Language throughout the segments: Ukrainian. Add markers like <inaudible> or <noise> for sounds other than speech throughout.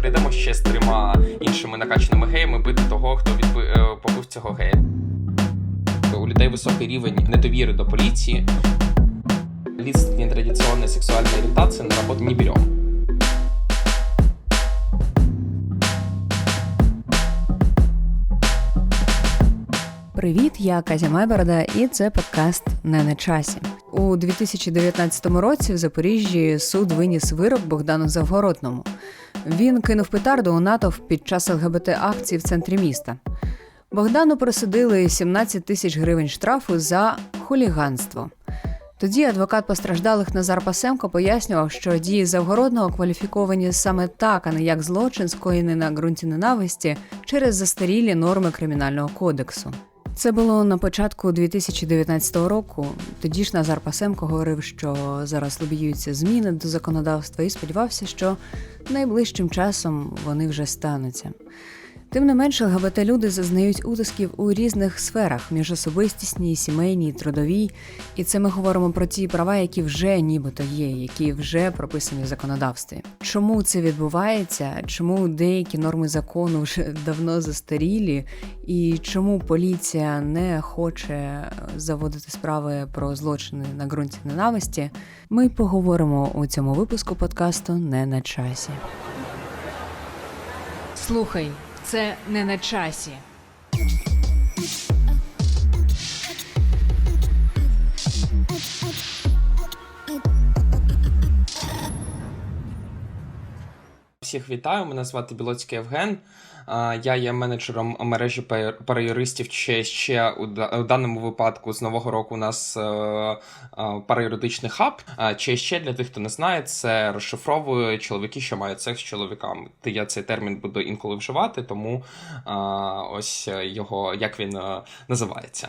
прийдемо ще з трьома іншими накачаними геями бити того, хто відби... е, побив цього гея. У людей високий рівень недовіри до поліції. Лиц нетрадиционной сексуальной ориентацией на работу не берем. Привіт, я Казя Майборода, і це подкаст Не на часі. У 2019 році в Запоріжжі суд виніс вирок Богдану Завгородному. Він кинув петарду у натовп під час ЛГБТ акції в центрі міста. Богдану присудили 17 тисяч гривень штрафу за хуліганство. Тоді адвокат постраждалих Назар Пасемко пояснював, що дії Завгородного кваліфіковані саме так, а не як злочин, скоєний на ґрунті ненависті через застарілі норми кримінального кодексу. Це було на початку 2019 року. Тоді ж Назар Пасемко говорив, що зараз лобіюються зміни до законодавства, і сподівався, що найближчим часом вони вже стануться. Тим не менше, ЛГБТ люди зазнають утисків у різних сферах міжособистісній, сімейній, трудовій. І це ми говоримо про ті права, які вже нібито є, які вже прописані в законодавстві. Чому це відбувається? Чому деякі норми закону вже давно застарілі, і чому поліція не хоче заводити справи про злочини на ґрунті ненависті? Ми поговоримо у цьому випуску подкасту не на часі. Слухай, це не на часі. Всіх вітаю, мене звати Білоцький Євген. Я є менеджером мережі пар- параюристів ще, ще у, даному випадку з нового року у нас е, е, параюридичний хаб. Чи ще для тих, хто не знає, це розшифровує чоловіки, що мають секс з чоловіками. Я цей термін буду інколи вживати, тому ось його як він е, називається.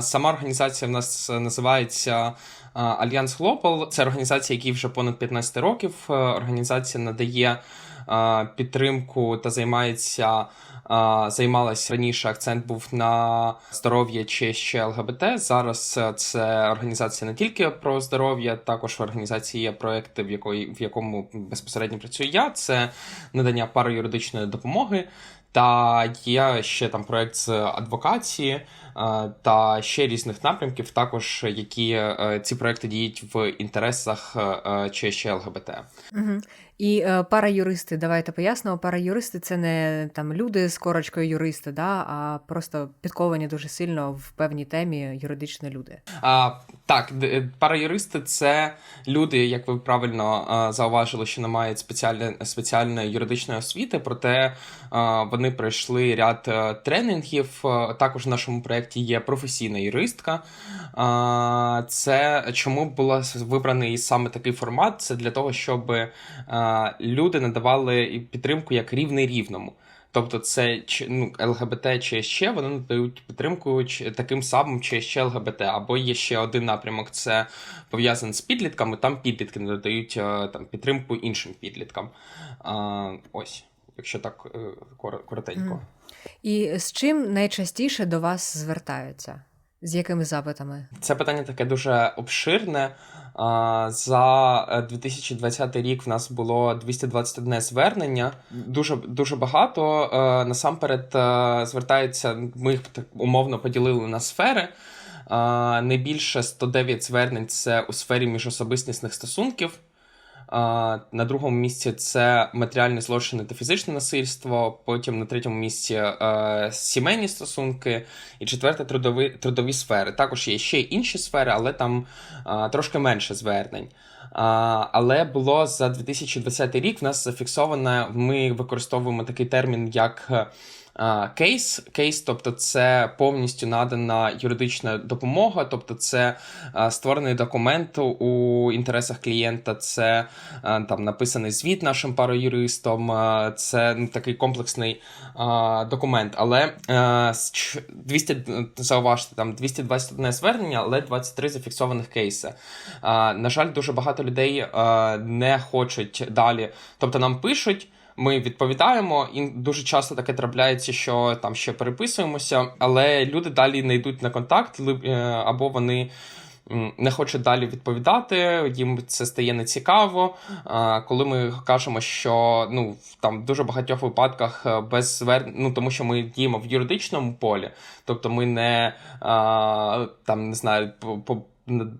Сама організація в нас називається Альянс Глобал. Це організація, якій вже понад 15 років. Е, Організація надає підтримку та займається. Займалась раніше. Акцент був на здоров'я чи ще ЛГБТ. Зараз це організація не тільки про здоров'я, також в організації є проекти, в якої в якому безпосередньо працюю я. Це надання параюридичної допомоги. Та є ще там проект з адвокації та ще різних напрямків, також які е, ці проекти діють в інтересах е, е, чи ще ЛГБТ. Угу. І е, параюристи, давайте пояснимо. Параюристи це не там люди з корочкою юристи, да, а просто підковані дуже сильно в певній темі юридичні люди. А, так, д- параюристи це люди, як ви правильно а, зауважили, що не мають спеціальної спеціальної юридичної освіти, проте а, вони пройшли ряд е, тренінгів. Е, Також в нашому проєкті є професійна юристка. А, Це чому була вибраний саме такий формат? Це для того, щоб а, люди надавали підтримку як рівний рівному. Тобто це ну, ЛГБТ чи ще вони надають підтримку таким самим чи ще ЛГБТ. Або є ще один напрямок, це пов'язаний з підлітками. Там підлітки надають е, там підтримку іншим підліткам. А, ось, якщо так е, коротенько. І з чим найчастіше до вас звертаються? З якими запитами? Це питання таке дуже обширне. За е, 2020 рік в нас було 221 звернення. Дуже дуже багато. Е, Насамперед е, звертаються. Ми їх так умовно поділили на сфери. Найбільше 109 звернень це у сфері міжособистісних стосунків. На другому місці це матеріальні злочини та фізичне насильство. Потім на третьому місці е, сімейні стосунки, і четверте трудові, трудові сфери. Також є ще інші сфери, але там трошки менше звернень. Але було за 2020 рік в нас зафіксовано, ми використовуємо такий термін, як. Кейс, кейс, тобто це повністю надана юридична допомога, тобто це створений документ у інтересах клієнта, це там написаний звіт нашим пароюристом, це ну, такий комплексний документ. Але а, з ч- 200, зауважте, там 221 звернення, але 23 зафіксованих кейси. На жаль, дуже багато людей не хочуть далі. Тобто нам пишуть. Ми відповідаємо, і дуже часто таке трапляється, що там ще переписуємося, але люди далі не йдуть на контакт, е, або вони не хочуть далі відповідати, їм це стає нецікаво. Коли ми кажемо, що ну там в дуже багатьох випадках е, без звернень, ну тому що ми діємо в юридичному полі, тобто ми не там не знаю, по.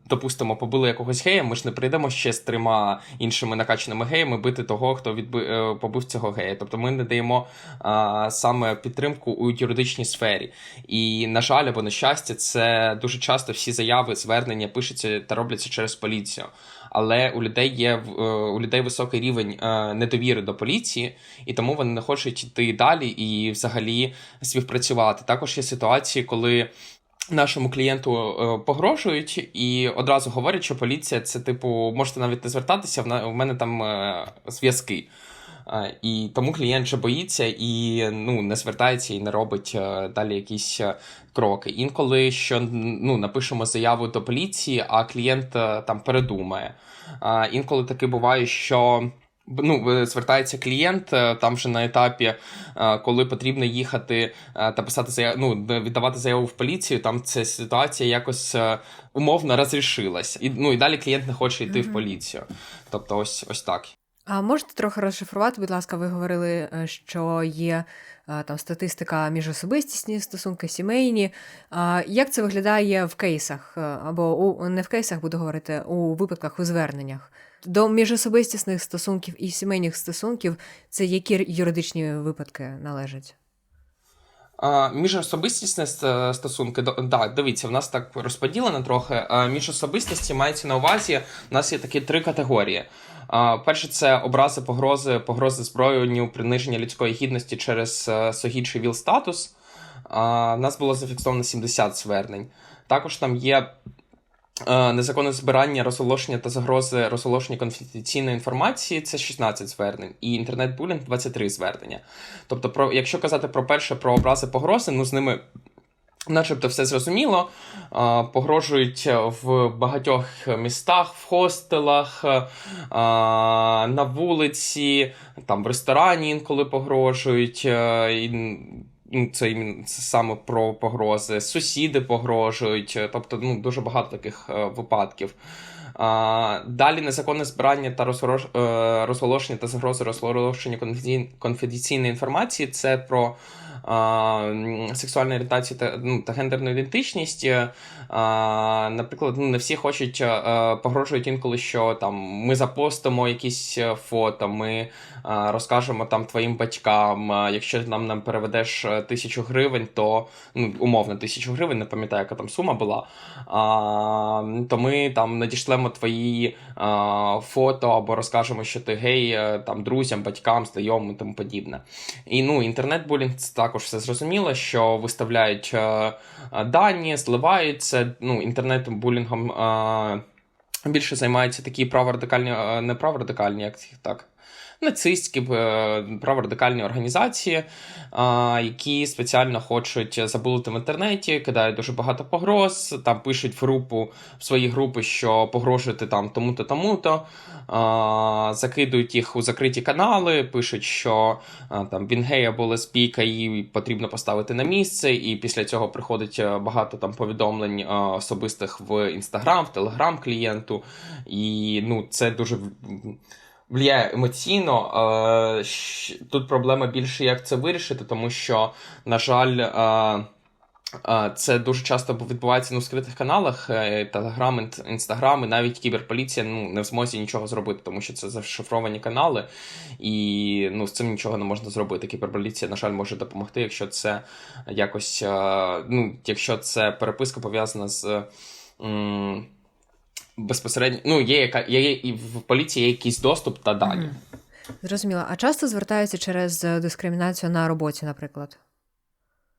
Допустимо, побили якогось гея, ми ж не прийдемо ще з трьома іншими накачаними геями бити того, хто відби... е, побив цього гея. Тобто ми не даємо а, саме підтримку у юридичній сфері. І, на жаль, або на щастя, це дуже часто всі заяви, звернення пишуться та робляться через поліцію. Але у людей є е, у людей високий рівень е, недовіри до поліції, і тому вони не хочуть йти далі і взагалі співпрацювати. Також є ситуації, коли. Нашому клієнту е, погрожують і одразу говорять, що поліція це типу можете навіть не звертатися. в мене там е, зв'язки. Е, І тому клієнт же боїться і ну, не звертається і не робить далі якісь кроки. Інколи що ну, напишемо заяву до поліції, а клієнт там передумає. Інколи таке буває, що. Ну, е, звертається клієнт е, там вже на етапі, е, коли потрібно їхати та писати заяву, ну, віддавати заяву в поліцію, там ця ситуація якось умовно розрішилась. І, ну, і далі клієнт не хоче йти в поліцію. Тобто, ось, ось так. А можете трохи розшифрувати, будь ласка, ви говорили, е, що є е, там статистика міжособистісні стосунки, сімейні. Як це виглядає в кейсах? Е, Або у не в кейсах буду говорити, у випадках у зверненнях? До міжособистісних стосунків і сімейних стосунків це які юридичні випадки належать? Міжособистісні стосунки, да, дивіться, в нас так розподілено трохи. Міжособистісті мається на увазі, у нас є такі три категорії. Перше, це образи, погрози, погрози зброєнню, приниження людської гідності через е, согідший віл статус. В нас було зафіксовано 70 звернень. Також там є е, незаконне збирання, розголошення та загрози розголошення конфіденційної інформації це 16 звернень, і інтернет-булінг 23 звернення. Тобто, про, якщо казати про перше про образи погрози, ну з ними. Начебто все зрозуміло, погрожують в багатьох містах, в хостелах, на вулиці, там в ресторані інколи погрожують. ну, Це, саме про погрози. Сусіди погрожують, тобто ну, дуже багато таких е, випадків. Далі незаконне збирання та е, розголошення та загрози розголошення конфіденційної інформації це про а, орієнтації та, ну, та гендерну ідентичність. А, наприклад, ну, не всі хочуть, е, е, погрожують інколи, що там ми запостимо якісь е, фото, ми розкажемо там твоїм батькам. Якщо нам нам переведеш тисячу гривень, то ну, умовно тисячу гривень, не пам'ятаю, яка там сума була. А, то ми там надішлемо твої а, фото або розкажемо, що ти гей там друзям, батькам, знайомим і тому подібне. І ну, інтернет-булінг це також все зрозуміло, що виставляють е, дані, зливаються. Ну, інтернетом, булінгом. більше займаються такі праворадикальні, не праворадикальні, як їх так. Нацистські е, праворадикальні організації, які спеціально хочуть забулити в інтернеті, кидають дуже багато погроз, там пишуть в групу в свої групи, що погрожуєте там тому-то, тому-то, закидують їх у закриті канали, пишуть, що там він гей або лесбійка, її потрібно поставити на місце, і після цього приходить е, багато там повідомлень особистих в інстаграм, в телеграм клієнту. І ну, це дуже влияє емоційно. Е, Тут проблема більше, як це вирішити, тому що, на жаль, е, е, це дуже часто відбувається в скритих каналах, Телеграм, Інстаграм, і навіть кіберполіція ну, не в змозі нічого зробити, тому що це зашифровані канали, і ну, з цим нічого не можна зробити. Кіберполіція, на жаль, може допомогти, якщо це якось, ну, якщо це переписка пов'язана з. м, Безпосередньо, ну, є яка є і в поліції є якийсь доступ та дані. Мгм. Зрозуміло. А часто звертаються через е, дискримінацію на роботі, наприклад.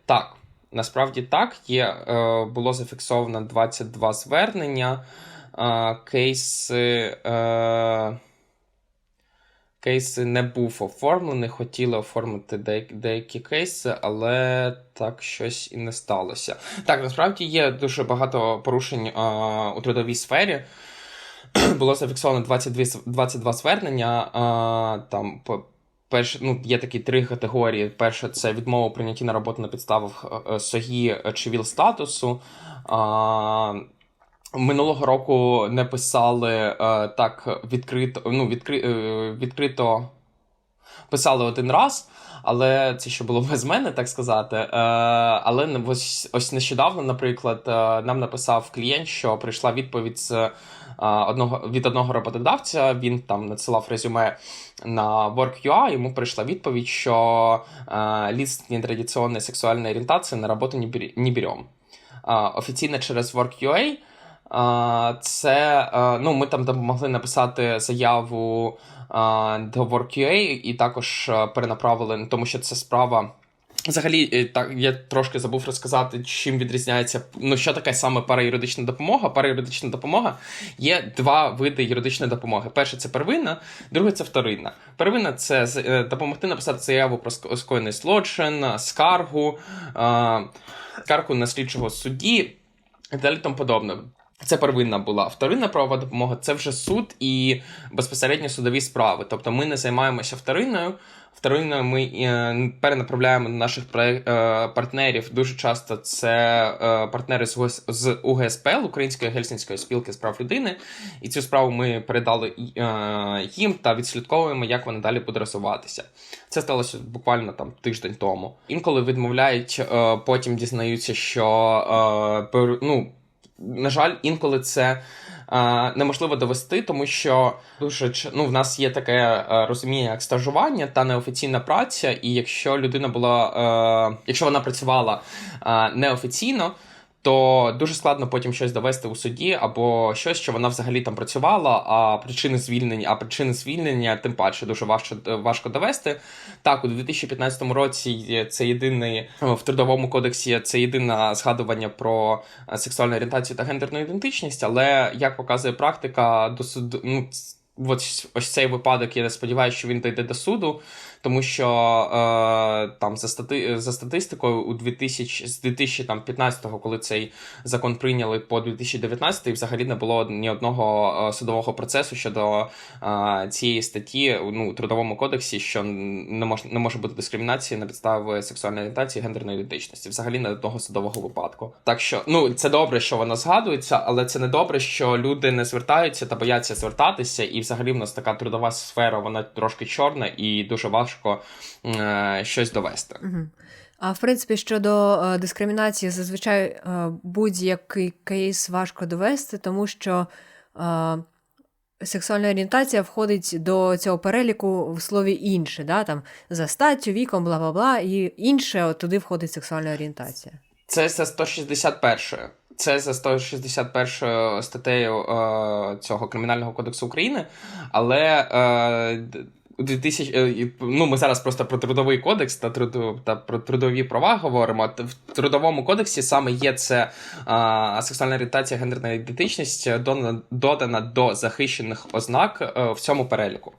Так, насправді так. Є, е, було зафіксовано 22 звернення. Е, кейси, е, кейси не був оформлений, хотіли оформити деякі, кейси, але так щось і не сталося. Так, насправді є дуже багато порушень е, у трудовій сфері. <clears throat> Було зафіксовано 22, с- 22 звернення. е, там Перше, ну, є такі три категорії. Перше це відмова у на роботу на підставах е, СОГІ чи ВІЛ статусу. А, минулого року не писали е, так відкрито, ну, відкри, е, відкрито писали один раз. Але це ще було без мене, так сказати. Е, але ось, ось нещодавно, наприклад, е, нам написав клієнт, що прийшла відповідь з е, одного від одного роботодавця. Він там надсилав резюме на Work.ua, йому прийшла відповідь, що е, лист нетрадиционной сексуальной ориентации на роботу не, берем. Офіційно через Work.ua це е, ну, ми там допомогли написати заяву е, до Work.ua і також е, перенаправили, тому що це справа. Взагалі, так я трошки забув розказати, чим відрізняється. Ну, що таке саме параюридична допомога. Параюридична допомога є два види юридичної допомоги. Перше це первинна, друге це вторинна. Первинна це допомогти написати заяву про ск- скоєний злочин, скаргу, скаргу на слідчого судді і далі тому подобне. Це первинна була. Вторинна правова допомога це вже суд і безпосередньо судові справи. Тобто ми не займаємося вторинною. Вторинною ми е, перенаправляємо на наших е, партнерів. Дуже часто це е, партнери з, УГС УГСПЛ, Української гельсінської спілки з прав людини. І цю справу ми передали їм та відслідковуємо, як вона далі буде розвиватися. Це сталося буквально там тиждень тому. Інколи відмовляють, потім дізнаються, що ну, на жаль, інколи це е, неможливо довести, тому що дуже ну, в нас є таке е, розуміння як стажування та неофіційна праця. І якщо людина була, е, якщо вона працювала е, неофіційно. То дуже складно потім щось довести у суді або щось, що вона взагалі там працювала, а причини звільнення, а причини звільнення тим паче дуже важко важко довести. Так, у 2015 році це єдиний в трудовому кодексі це єдине згадування про е, сексуальну орієнтацію та гендерну ідентичність, але як показує практика, до суду, ну, ось, ось цей випадок, я сподіваюся, що він дійде до суду, тому що е, там за, стати, за статистикою у 2000, з 2015-го, коли цей закон прийняли по 2019, взагалі не було ні одного е, судового процесу щодо е, цієї статті ну, у трудовому кодексі, що не може, не може бути дискримінації на підставі сексуальної орієнтації, гендерної ідентичності, взагалі не одного судового випадку. Так що ну це добре, що воно згадується, але це не добре, що люди не звертаються та бояться звертатися. І взагалі в нас така трудова сфера, вона трошки чорна і дуже важко е, щось довести. Угу. А в принципі, щодо е, дискримінації, зазвичай е, будь-який кейс важко довести, тому що е, сексуальна орієнтація входить до цього переліку в слові інше, да? там, за статтю, віком, бла бла бла, і інше от туди входить сексуальна орієнтація. Це за 161. Це за 161 статтею е, цього кримінального кодексу України, але е, у 2000, е, ну, ми зараз просто про трудовий кодекс та, труду, та про трудові права говоримо. В трудовому кодексі саме є це а, сексуальна орієнтація, гендерна ідентичність е, додана, до захищених ознак е, в цьому переліку.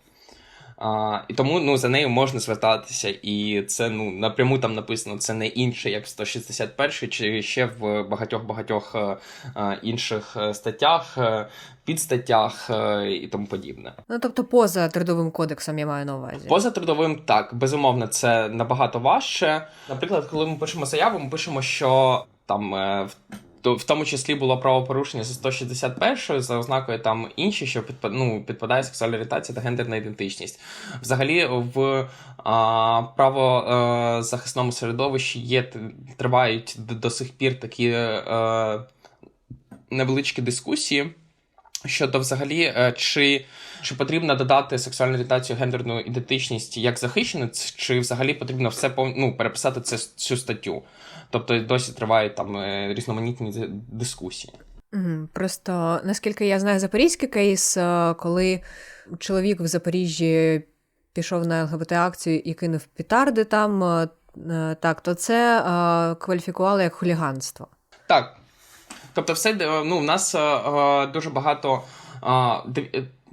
А, і тому ну, за нею можна звертатися, і це ну, напряму там написано, це не інше, як в 161 чи ще в багатьох-багатьох е, е, інших е, статтях, підстаттях і тому подібне. Ну, тобто, поза трудовим кодексом я маю на увазі. Поза трудовим, так, безумовно, це набагато важче. Наприклад, коли ми пишемо заяву, ми пишемо, що там. Е, в- то- В тому числі було правопорушення за 161 за ознакою там інші, що підпа- ну, підпадає сексуальна орієнтація та гендерна ідентичність. Взагалі, в а, правозахисному середовищі є тривають до сих пір такі е, невеличкі дискусії щодо взагалі, е, чи, чи потрібно додати сексуальну орієнтацію, гендерну ідентичність як захищену, чи взагалі потрібно все ну, переписати це, цю статтю. Тобто досі тривають там е, різноманітні дискусії. Просто наскільки я знаю запорізький кейс, е, коли чоловік в Запоріжжі пішов на ЛГБТ-акцію і кинув петарди там, е, так, то це кваліфікували як хуліганство. Так. Тобто, все, ну, в нас дуже багато.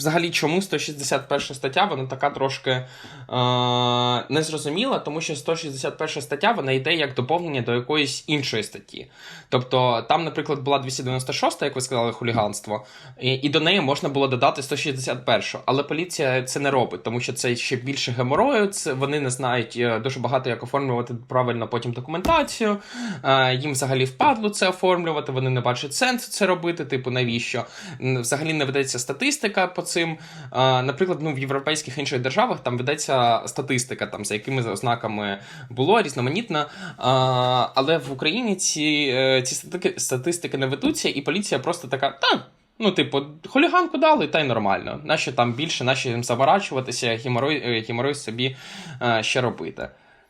Взагалі, чому 161 стаття, вона така трошки е, незрозуміла, тому що 161 стаття вона йде як доповнення до якоїсь іншої статті. Тобто, там, наприклад, була 296, як ви сказали, хуліганство, і, і до неї можна було додати 161, але поліція це не робить, тому що це ще більше геморою. Це вони не знають е, дуже багато, як оформлювати правильно потім документацію. Е, їм взагалі впадло це оформлювати, вони не бачать сенсу це робити. Типу, навіщо? Взагалі не ведеться статистика по цим. Наприклад, ну в європейських інших державах там ведеться статистика, там за якими ознаками було різноманітна. Але в Україні ці, е, ці статистики не ведуться, і поліція просто така, та. Ну, типу, хуліганку дали, та й нормально. Нащо там більше, нащо їм заморачуватися, геморой, е, собі е, ще робити.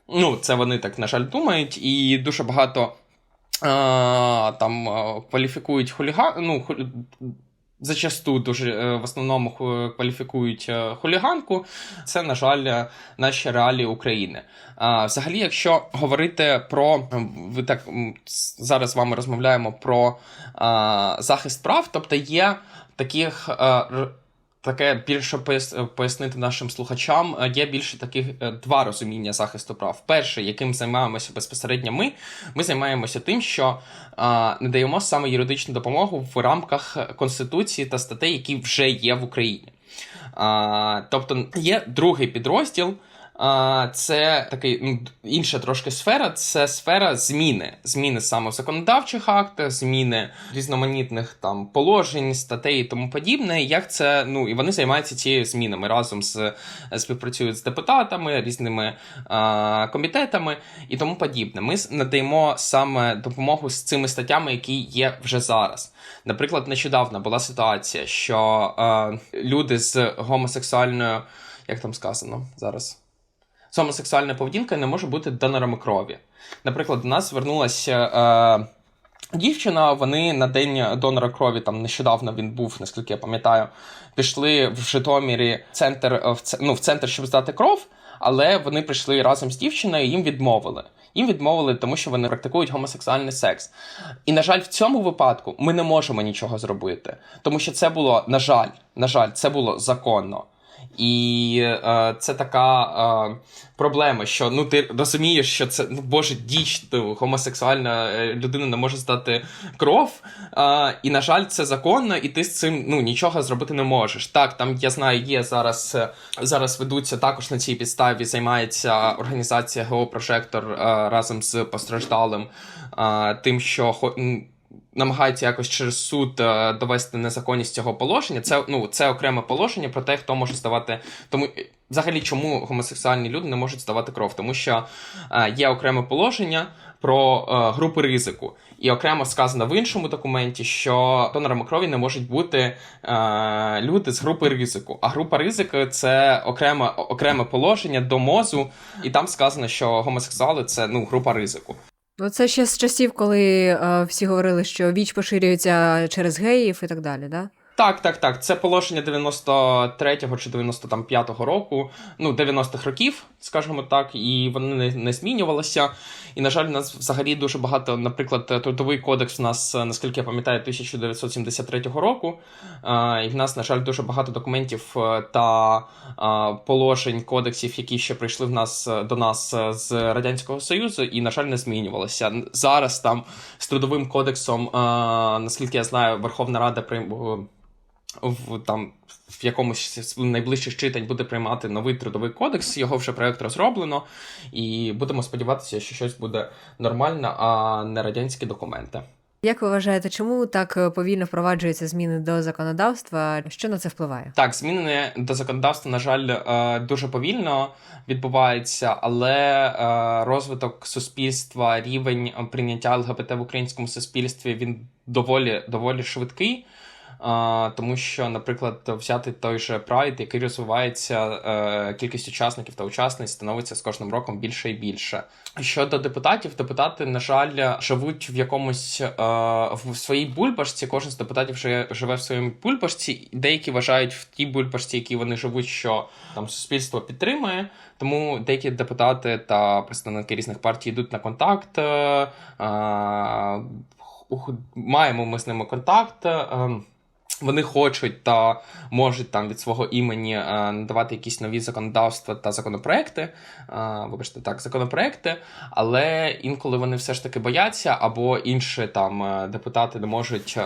Ну, це вони так, на жаль, думають, і дуже багато е, там кваліфікують хуліган. Ну, хулі... Зачасту дуже е, в основному кваліфікують е, хуліганку. Це, на жаль, е, наші реалії України. Взагалі, якщо говорити про ви так зараз з вами розмовляємо про захист прав, тобто є таких. Таке більше пояс- пояснити нашим слухачам. е, Є більше таких е, два розуміння захисту прав. Перше, яким займаємося безпосередньо ми, ми займаємося тим, що а, надаємо саме юридичну допомогу в рамках конституції та статей, які вже є в Україні. А, тобто є другий підрозділ. А, Це такий ну, інша трошки сфера. Це сфера зміни. Зміни саме в законодавчих актах, зміни різноманітних там положень, статей і тому подібне. Як це ну і вони займаються цією змінами разом з співпрацюють з депутатами, різними а, комітетами і тому подібне. Ми надаємо саме допомогу з цими статтями, які є вже зараз. Наприклад, нещодавно була ситуація, що е, люди з гомосексуальною, як там сказано зараз, з гомосексуальною поведінкою не може бути донорами крові. Наприклад, до нас звернулася. Е, Дівчина, вони на день донора крові, там нещодавно він був, наскільки я пам'ятаю, пішли в Житомирі центр, в, ну, в центр, щоб здати кров, але вони прийшли разом з дівчиною, їм відмовили. Їм відмовили, тому що вони практикують гомосексуальний секс. І, на жаль, в цьому випадку ми не можемо нічого зробити, тому що це було, на жаль, на жаль, це було законно. І е, це така е, проблема, що ну ти розумієш, що це ну боже діч, ну, гомосексуальна е, людина не може здати кров. Е, і на жаль, це законно, і ти з цим ну нічого зробити не можеш. Так, там я знаю, є зараз е, зараз ведуться також на цій підставі. Займається організація Геопрожектор е, разом з постраждалим, е, тим, що намагається якось через суд е, довести незаконність цього положення. Це ну це окреме положення про те, хто може здавати. Тому е, взагалі, чому гомосексуальні люди не можуть здавати кров? Тому що е, є окреме положення про е, групи ризику, і окремо сказано в іншому документі, що донорами крові не можуть бути е, люди з групи ризику. А група ризику це окреме окреме положення до мозу, і там сказано, що гомосексуали це ну група ризику. Ну, це ще з часів, коли е, всі говорили, що віч поширюється через геїв і так далі, да? Так, так, так. Це положення 93-го чи 95-го року, ну, 90-х років, скажімо так, і вони не, не змінювалися. І, на жаль, у нас взагалі дуже багато, наприклад, трудовий кодекс у нас, наскільки я пам'ятаю, 1973 року. І в нас, на жаль, дуже багато документів е, та е, положень кодексів, які ще прийшли в нас е, до нас з Радянського Союзу, і, на жаль, не змінювалися. Зараз там з трудовим кодексом, наскільки я знаю, Верховна Рада в там в якомусь з найближчих читань буде приймати новий трудовий кодекс. Його вже проект розроблено, і будемо сподіватися, що щось буде нормально, а не радянські документи. Як ви вважаєте, чому так е, повільно впроваджуються зміни до законодавства? Що на це впливає? Так, зміни до законодавства, на жаль, е, дуже повільно відбуваються, але е, розвиток суспільства, рівень прийняття ЛГБТ в українському суспільстві він доволі доволі швидкий. А, тому що, наприклад, взяти той же Pride, який розвивається, е, кількість учасників та учасниць становиться з кожним роком більше і більше. Щодо депутатів, депутати, на жаль, живуть в якомусь е, в своїй бульбашці. Кожен з депутатів живе, в своїй бульбашці. Деякі вважають в тій бульбашці, які вони живуть, що там суспільство підтримує. Тому деякі депутати та представники різних партій йдуть на контакт. Е, е, маємо ми з ними контакт. Е, вони хочуть та можуть там від свого імені е, надавати якісь нові законодавства та законопроекти, е, вибачте, так, законопроекти, але інколи вони все ж таки бояться, або інші там е, депутати не можуть.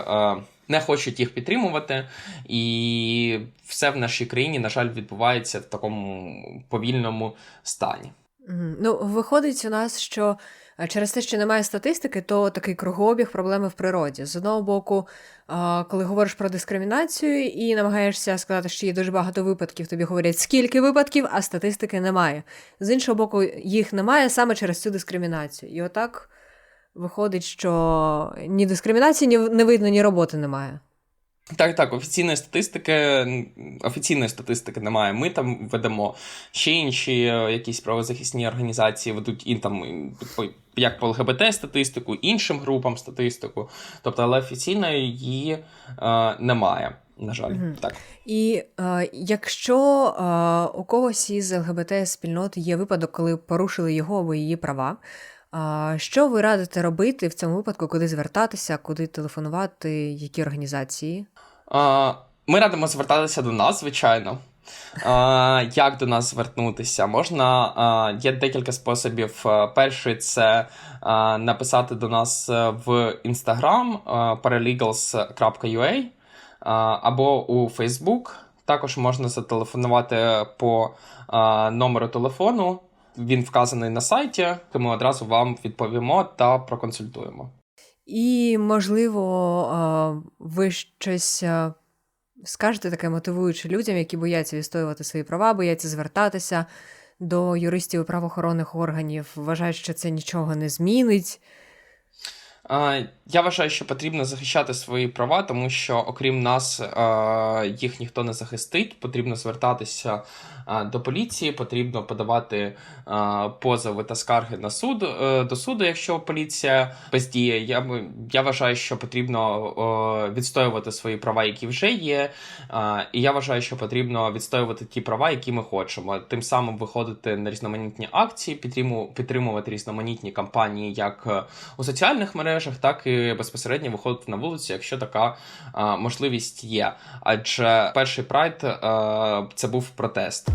Не хочуть їх підтримувати, і все в нашій країні, на жаль, відбувається в такому повільному стані. Ну, виходить у нас, що через те, що немає статистики, то такий кругообіг проблеми в природі. З одного боку, коли говориш про дискримінацію і намагаєшся сказати, що є дуже багато випадків, тобі говорять, скільки випадків, а статистики немає. З іншого боку, їх немає саме через цю дискримінацію. І отак виходить, що ні дискримінації, ні не видно, ні роботи немає. Так, так, офіційної статистики, офіційної статистики немає. Ми там ведемо ще інші е, якісь правозахисні організації ведуть і там як по ЛГБТ статистику, іншим групам статистику. Тобто, але офіційної її е, немає. На жаль, Мгм. так. І е, якщо е, у когось із ЛГБТ спільноти є випадок, коли порушили його або її права, е, що ви радите робити в цьому випадку, куди звертатися, куди телефонувати, які організації? Е, Ми радимо звертатися до нас, звичайно. Як до нас звернутися? Можна є декілька способів. Е, Перший це написати до нас е, в Instagram е, paralegals.ua або у Facebook. Також можна зателефонувати по номеру телефону. Він вказаний на сайті, то ми одразу вам відповімо та проконсультуємо. І, можливо, ви щось скажете таке мотивуючи людям, які бояться відстоювати свої права, бояться звертатися до юристів і правоохоронних органів, вважають, що це нічого не змінить. Я вважаю, що потрібно захищати свої права, тому що окрім нас їх ніхто не захистить. Потрібно звертатися до поліції, потрібно подавати позови та скарги на суд е, до суду, якщо поліція бездіє. Я я вважаю, що потрібно відстоювати свої права, які вже є. І я вважаю, що потрібно відстоювати ті права, які ми хочемо. Тим самим виходити на різноманітні акції, підтримувати різноманітні кампанії, як е, у соціальних мережах, так і безпосередньо виходити на вулицю, якщо така можливість є. Адже перший прайд це був протест.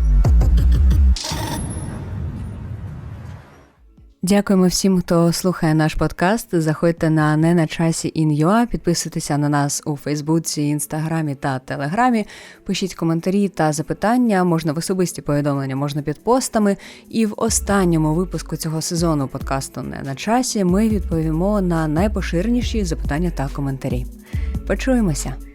Дякуємо всім, хто слухає наш подкаст. Заходьте на не на часі in.ua, підписуйтеся на нас у Фейсбуці, Інстаграмі та Телеграмі. Пишіть коментарі та запитання, можна в особисті повідомлення, можна під постами. І в останньому випуску цього сезону подкасту Не на часі ми відповімо на найпоширеніші запитання та коментарі. Почуємося!